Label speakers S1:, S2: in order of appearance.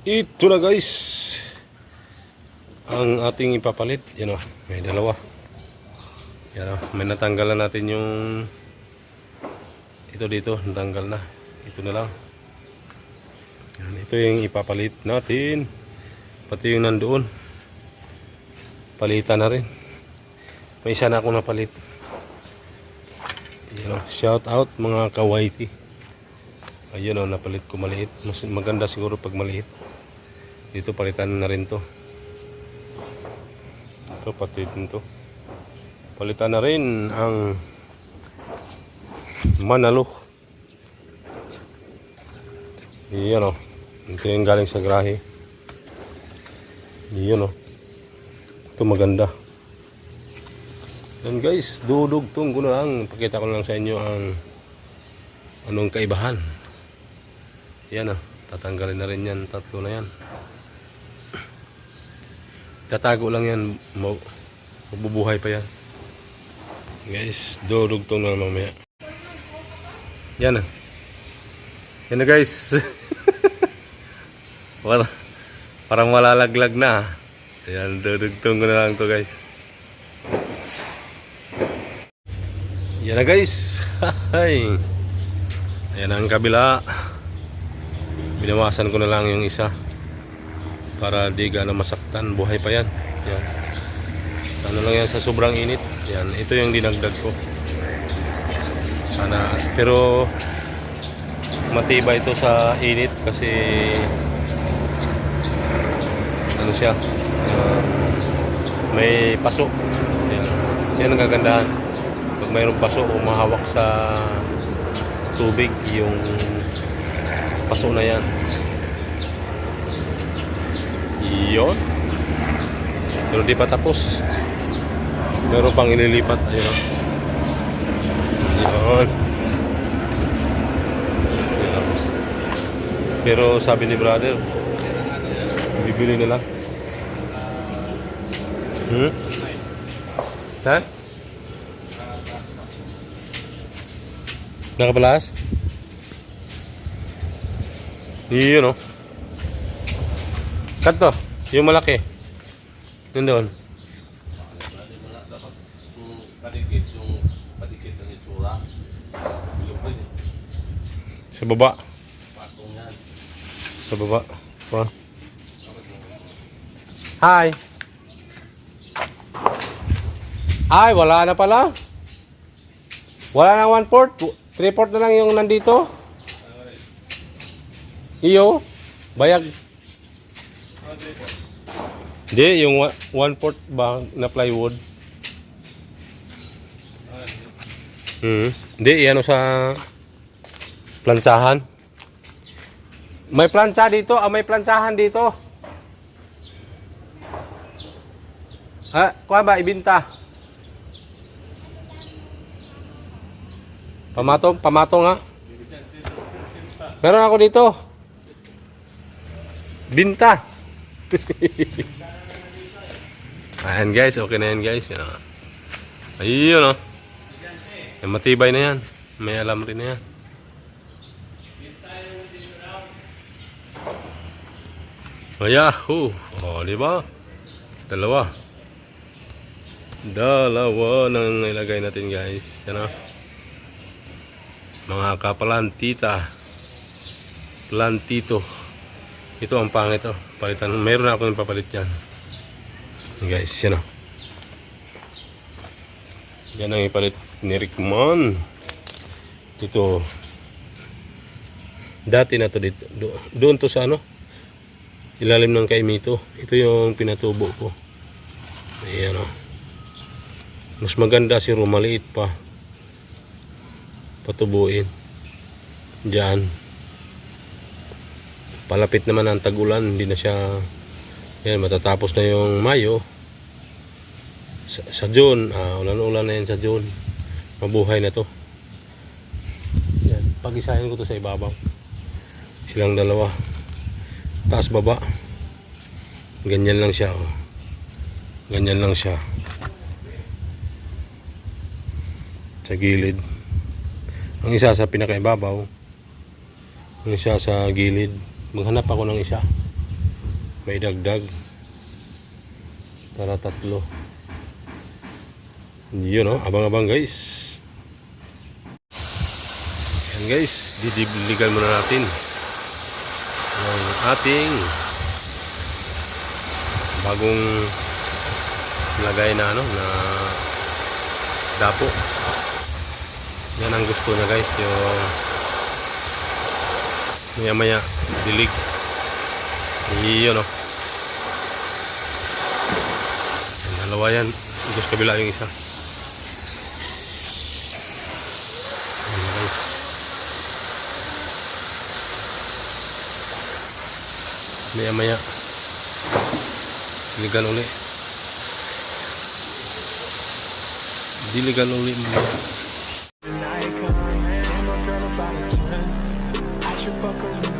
S1: Ito na guys. Ang ating ipapalit. Yan o. May dalawa. Yan o. May natanggalan natin yung ito dito. Natanggal na. Ito na lang. Yan. Ito yung ipapalit natin. Pati yung nandoon. Palitan na rin. May isa na akong napalit. Yan o. Shout out mga kawaiti. Ayun o, napalit ko maliit. Mas maganda siguro pag maliit. Dito palitan na rin to. Ito pati din to. Palitan na rin ang manalo. Iyan o. Ito yung galing sa grahe. Iyan o. Ito maganda. Yan guys, dudugtong ko na lang. Pakita ko lang sa inyo ang anong kaibahan. Yan ah, tatanggalin na rin yan, tatlo na yan. Tatago lang yan, mau mabubuhay pa yan. Guys, dudugtong na mamaya. Yan ah. Yan na guys. Wala, parang malalaglag na. ah. Yan, dudugtong ko na lang to guys. Yan na guys. Hay. Ayan ang kabila. Binawasan ko na lang yung isa. Para di gana masaktan. Buhay pa yan. Yan. Ano lang yan sa sobrang init. Yan. Ito yung dinagdag ko. Sana. Pero matibay ito sa init kasi ano siya uh, may paso yan, yan ang kagandahan pag mayroong paso o mahawak sa tubig yung paso na yan yun pero di pa tapos meron pang inilipat ayun o yun Yun. pero sabi ni brother bibili nila hmm? ha? Nakapalas? Yun o. Kanto, yung malaki. Doon.
S2: Pwede.
S1: Sa baba. Sa baba. Pa. Hi. Ay, wala na pala. Wala na one port. Three port na lang yung nandito. Iyo. Bayag. Hindi, yung wa- one port ba na plywood. Hmm. Hindi, ano sa planchahan. May plancha dito, ah, may planchahan dito. Ha, kuha ba ibinta? Pamatong, pamatong ha. Meron ako dito. Binta. Ayan guys, okay na yan guys. Yan, ah. Ayun oh. Yan, matibay na yan. May alam rin na yan. Oh, yahoo! Oh, di ba? Dalawa. Dalawa nang ilagay natin guys. Yan oh. Mga kapalantita. Plantito. Ito ang pangit oh. Palitan. Meron na ako ng papalit yan. Guys, yan oh. Yan ang ipalit ni Rickman. Dito. Dati na to dito. Do- Doon to sa ano? Ilalim ng kaimito. Ito yung pinatubo ko. Ayan o. Mas maganda si maliit pa. Patubuin. Diyan. Palapit naman ang tagulan. Hindi na siya... Yan, matatapos na yung Mayo. Sa, sa June. Ah, ulan-ulan na yan sa June. Mabuhay na to. Yan. Pag-isahin ko to sa ibabaw. Silang dalawa taas baba ganyan lang siya oh. ganyan lang siya sa gilid ang isa sa pinakaibabaw ang isa sa gilid maghanap ako ng isa. May dagdag. Para tatlo. Yun no abang-abang guys. Yan guys. Didiligan muna natin ang ating bagong lagay na ano na dapo. Yan ang gusto niya guys yung maya maya dilig. Yun o dalawa yan. Sa kabila yung isa. Maya maya diligan uli. Diligan uli maya Fuckers.